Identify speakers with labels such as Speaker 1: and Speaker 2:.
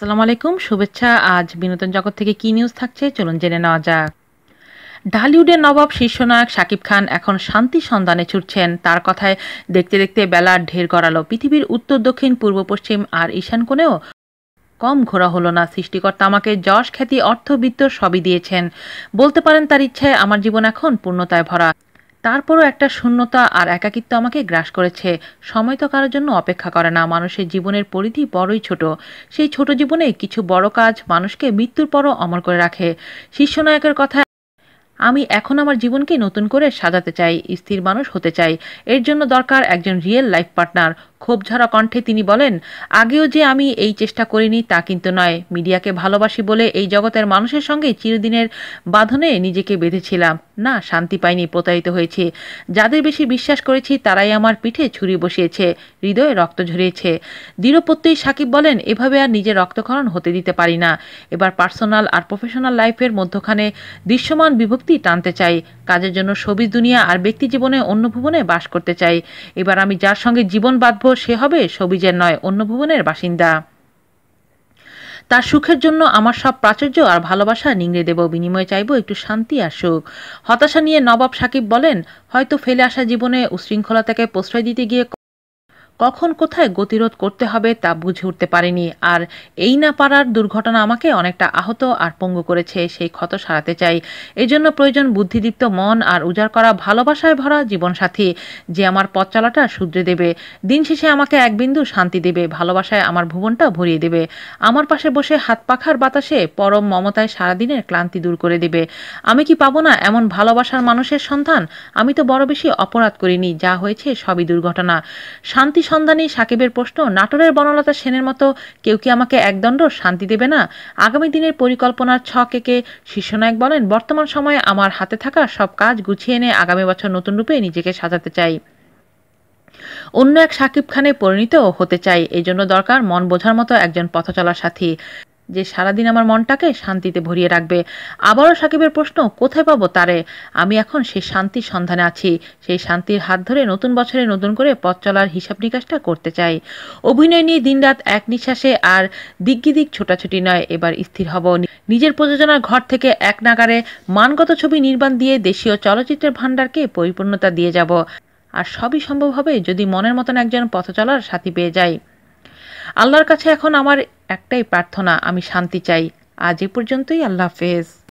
Speaker 1: আসসালামু আলাইকুম, শুভেচ্ছা। আজ বিনোদন জগৎ থেকে কি নিউজ থাকছে? চলুন জেনে নেওয়া যাক। ঢালিউডের নবাব শীর্ষনায়ক শাকিব খান এখন শান্তি সন্ধানে ছুটছেন। তার কথায় দেখতে দেখতে বেলা ঢের গড়ালো। পৃথিবীর উত্তর, দক্ষিণ, পূর্ব, পশ্চিম আর ঈশান কোণেও কম ঘোরা হলো না। সৃষ্টিকর্তা আমাকে যশ, খ্যাতি অর্থবিত্ত সবই দিয়েছেন। বলতে পারেন তার ইচ্ছায় আমার জীবন এখন পূর্ণতায় ভরা। তারপরও একটা শূন্যতা আর একাকিত্ব আমাকে গ্রাস করেছে। সময় তো কারোর জন্য অপেক্ষা করে না, মানুষের জীবনের পরিধি বড়ই ছোট। সেই ছোট জীবনে কিছু বড় কাজ মানুষকে মৃত্যুর পরও অমর করে রাখে। শীর্ষ নায়কের কথা, আমি এখন আমার জীবনকে নতুন করে সাজাতে চাই, স্থির মানুষ হতে চাই। এর জন্য দরকার একজন রিয়েল লাইফ পার্টনার ক্ষোভঝাড়া কণ্ঠে তিনি বলেন, আগেও যে আমি এই চেষ্টা করিনি তা কিন্তু নয়। মিডিয়াকে ভালোবাসি বলে এই জগতের মানুষের সঙ্গে চিরদিনের বাঁধনে নিজেকে বেঁধেছিলাম। না, শান্তি পাইনি, প্রতারিত হয়েছে। যাদের বেশি বিশ্বাস করেছি তারাই আমার পিঠে ছুরি বসিয়েছে, হৃদয়ে রক্ত ঝরিয়েছে। দৃঢ়প্রত্যয়ী সাকিব বলেন, এভাবে আর নিজের রক্তক্ষরণ হতে দিতে পারি না। এবার পার্সোনাল আর প্রফেশনাল লাইফের মধ্যখানে দৃশ্যমান বিভক্তি টানতে চাই। কাজের জন্য সবিজ দুনিয়া আর ব্যক্তি জীবনে অন্য ভুবনে বাস করতে চাই। এবার আমি যার সঙ্গে জীবন বাঁধব সে হবে সবিজের নয় অন্য ভুবনের বাসিন্দা। তার সুখের জন্য আমার সব প্রাচুর্য আর ভালোবাসা নিংড়ে দেব, বিনিময়ে চাইব একটু শান্তি আর সুখ। হতাশা নিয়ে নবাব সাকিব বলেন, হয়তো ফেলে আসা জীবনে উশৃঙ্খলতাকে প্রশ্রয় দিতে গিয়ে কখন কোথায় গতিরোধ করতে হবে তা বুঝে উঠতে পারিনি। আর এই না পারার দুর্ঘটনা আমাকে অনেকটা আহত আর পঙ্গু করেছে, সেই ক্ষত সারাতে চাই। এজন্য প্রয়োজন বুদ্ধিদীপ্ত মন আর উজাড় করা ভালোবাসায় ভরা জীবনসাথী, যে আমার পথ চলাটা শুধরে দেবে। দিন শেষে আমাকে এক বিন্দু শান্তি দেবে, ভালোবাসায় আমার ভুবনটা ভরিয়ে দেবে। আমার পাশে বসে হাত পাখার বাতাসে পরম মমতায় সারাদিনের ক্লান্তি দূর করে দেবে। আমি কি পাবো না এমন ভালোবাসার মানুষের সন্ধান? আমি তো বড় বেশি অপরাধ করিনি, যা হয়েছে সবই দুর্ঘটনা। শান্তি সন্ধানী সাকিবের প্রশ্ন, নাটোরের বনলতা সেনের মতো কেউ কি আমাকে একদণ্ড শান্তি দেবে না? আগামী দিনের পরিকল্পনার ছক একে শীর্ষনায়ক বলেন, বর্তমান সময়ে আমার হাতে থাকা সব কাজ গুছিয়ে এনে আগামী বছর নতুন রূপে নিজেকে সাজাতে চাই। অন্য এক সাকিব খানে পরিণত হতে চাই এই জন্য দরকার মন বোঝার মতো একজন পথচলার সাথী। যে সারাদিন আমার মনটাকে শান্তিতে ভরিয়ে রাখবে। আবারও সাকিবের প্রশ্ন, কোথায় পাবো তারে? আমি এখন সেই শান্তির সন্ধানে আছি। সেই শান্তির হাত ধরে নতুন বছরে নতুন করে পথ চলার হিসাব নিকাশটা করতে চাই। অভিনয় নিয়ে দিনরাত এক নিঃশ্বাসে আর দিক ছোটাছুটি নয়, এবার স্থির হব। নিজের প্রযোজনার ঘর থেকে এক নাগারে মানগত ছবি নির্মাণ দিয়ে দেশীয় চলচ্চিত্রের ভাণ্ডারকে পরিপূর্ণতা দিয়ে যাব। আর সবই সম্ভব হবে যদি মনের মতন একজন পথ চলার সাথী পেয়ে যায় আল্লাহর কাছে এখন আমার একটাই প্রার্থনা আমি শান্তি চাই। আজ এ পর্যন্তই আল্লাহ হাফেজ।